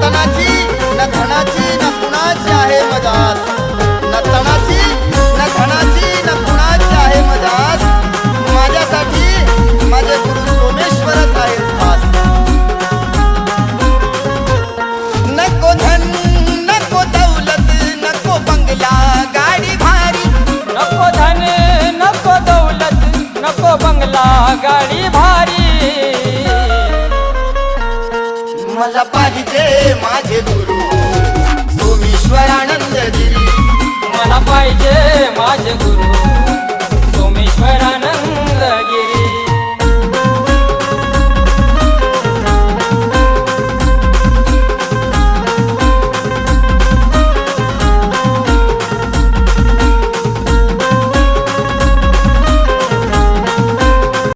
तणाची न धनाची न कुणाची आहे मजास. न तणाची न धनाची न कुणाची आहे मजास. माझ्यासाठी माझे गुरु सोमेश्वरच आहे खास. नको धन नको दौलत नको बंगला गाडी भारी. नको धन नको दौलत नको बंगला गाडी भारी. मला पाहिजे माझ्या